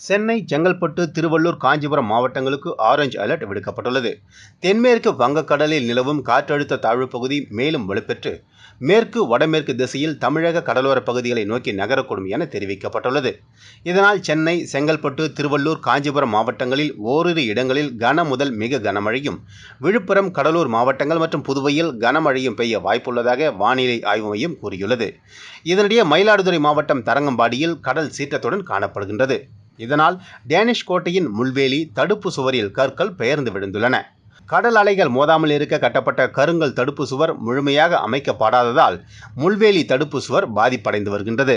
சென்னை செங்கல்பட்டு திருவள்ளூர் காஞ்சிபுரம் மாவட்டங்களுக்கு orange alert விடுக்கப்பட்டுள்ளது. தென்மேற்கு வங்கக்கடலில் நிலவும் காற்றழுத்த தாழ்வுப் பகுதி மேலும் வலுப்பெற்று மேற்கு வடமேற்கு திசையில் தமிழக கடலோரப் பகுதிகளை நோக்கி நகரக்கூடும் என தெரிவிக்கப்பட்டுள்ளது. இதனால் சென்னை செங்கல்பட்டு திருவள்ளூர் காஞ்சிபுரம் மாவட்டங்களில் ஓரிரு இடங்களில் கன முதல் மிக கனமழையும் விழுப்புரம் கடலூர் மாவட்டங்கள் மற்றும் புதுவையில் கனமழையும் பெய்ய வாய்ப்புள்ளதாக வானிலை ஆய்வு மையம் கூறியுள்ளது. இதனிடையே மயிலாடுதுறை மாவட்டம் தரங்கம்பாடியில் கடல் சீற்றத்துடன் காணப்படுகின்றது. இதனால் டேனிஷ் கோட்டையின் முள்வேலி தடுப்பு சுவரில் கற்கள் பெயர்ந்து விழுந்துள்ளன. கடல் அலைகள் மோதாமல் இருக்க கட்டப்பட்ட கருங்கல் தடுப்பு சுவர் முழுமையாக அமைக்கப்படாததால் முள்வேலி தடுப்பு சுவர் பாதிப்படைந்து வருகின்றது.